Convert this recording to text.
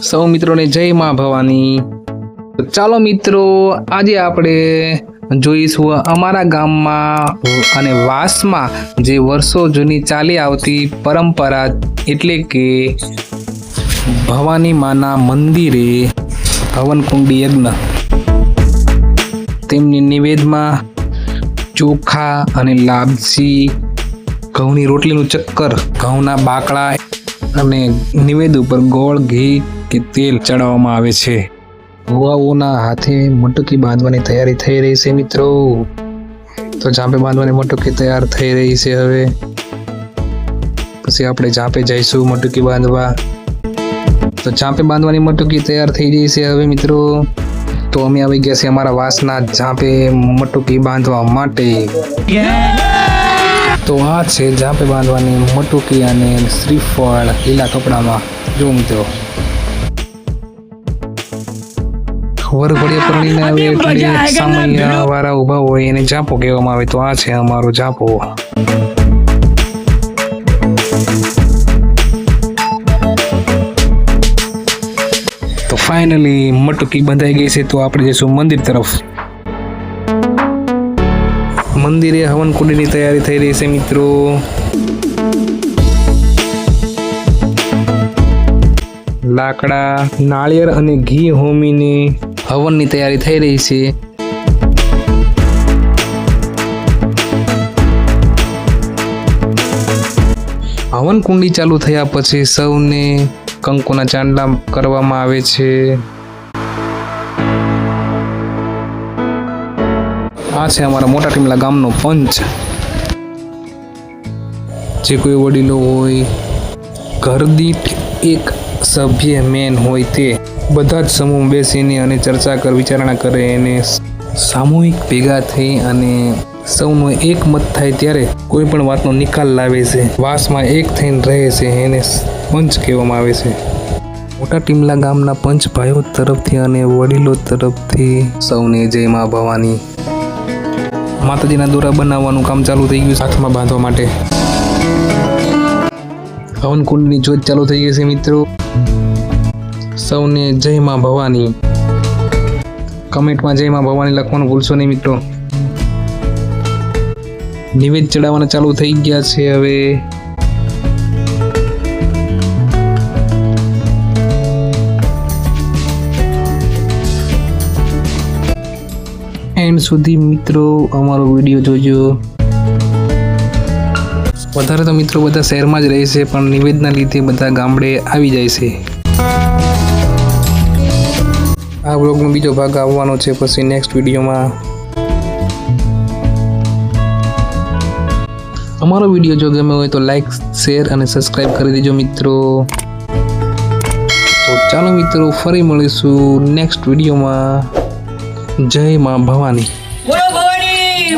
સૌ મિત્રોને જય મા ભવાની. ચાલો મિત્રો, આજે આપણે જોઈશું અમારા ગામમાં અને વાસમાં જે વર્ષો જૂની ચાલી આવતી પરંપરા એટલે કે ભવાની માના મંદિરે હવનકુંડી યજ્ઞ. તેમની નિવેદમાં ચોખા અને લાપસી, ઘઉંની રોટલીનું ચક્કર, ઘઉંના બાકડા અને નિવેદ ઉપર ગોળ ઘી કે તેલ ચડાવવામાં આવે છે. ભુવાઓના હાથે મટકી બાંધવાની તૈયારી થઈ રહી છે મિત્રો. તો જાપે બાંધવાની મટુકી તૈયાર થઈ રહી છે હવે. પછી આપણે જાપે જઈશું મટકી બાંધવા. તો ચાંપે બાંધવાની મટુકી તૈયાર થઈ ગઈ છે હવે મિત્રો. તો અમે આવી ગયા છીએ અમારા વાસના ઝાંપે મટુકી બાંધવા માટે. તો આ છે જાપે બાંધવાની મટુકી અને શ્રીફળ લીલા કપડામાં. જો મિત્રો વરઘોડિયા પરણીને આવે એટલે સામૈયા વાળા ઊભા હોય એને જાપો કહેવામાં આવે તો આ છે અમારો જાપો. તો ફાઇનલી મટુકી બંધાઈ ગઈ છે. તો આપણે જઈશું મંદિર તરફ. મંદિરે હવન કુંડીની તૈયારી થઈ રહી છે, મિત્રો. લાકડા, નાળિયેર અને ઘી હોમીને હવનની તૈયારી થઈ રહી છે. હવન કુંડી ચાલુ થયા પછી સૌને કંકુના ચાંદલા કરવામાં આવે છે. આ છે અમારા મોટા ટીમલા ગામનો પંચ. જે કોઈ વડીલો હોય ઘર દીઠ એક સભ્ય મેન હોય તે બધા જ સમૂહ બેસીને અને ચર્ચા કર, વિચારણા કરે અને સામૂહિક ભેગા થઈ અને સૌનો એક મત થાય ત્યારે કોઈ પણ વાતનો નિકાલ લાવે છે. વાસમાં એક થઈને રહે છે એને પંચ કહેવામાં આવે છે. મોટા ટીમલા ગામના પંચ ભાઈઓ તરફથી અને વડીલો તરફથી સૌને જય મા ભવાની. માતાજીના દોરા બનાવવાનું કામ ચાલુ થઈ ગયું હાથમાં બાંધવા માટે. હવન કુંડની જોત ચાલુ થઈ ગઈ છે મિત્રો. સૌને જય માં ભવાની. કમેન્ટમાં જય માં ભવાની લખવાનું ભૂલશો નહીં મિત્રો. નિવેદ ચડાવવાના ચાલુ થઈ ગયા છે હવે. એન્ડ સુધી મિત્રો અમારો વીડિયો જોજો. વધારે તો મિત્રો બધા શહેરમાં જ રહે છે, પણ નિવેદના લીધે બધા ગામડે આવી જાય છે. આ બ્લોગનો બીજો ભાગ આવવાનો છે, પછી નેક્સ્ટ વિડીયોમાં. અમારો વીડિયો જો ગમે હોય તો લાઈક શેર અને સબસ્ક્રાઈબ કરી દેજો મિત્રો. તો ચાલો મિત્રો, ફરી મળીશું નેક્સ્ટ વિડીયોમાં. જય મા ભવાની. બોલો ભવાની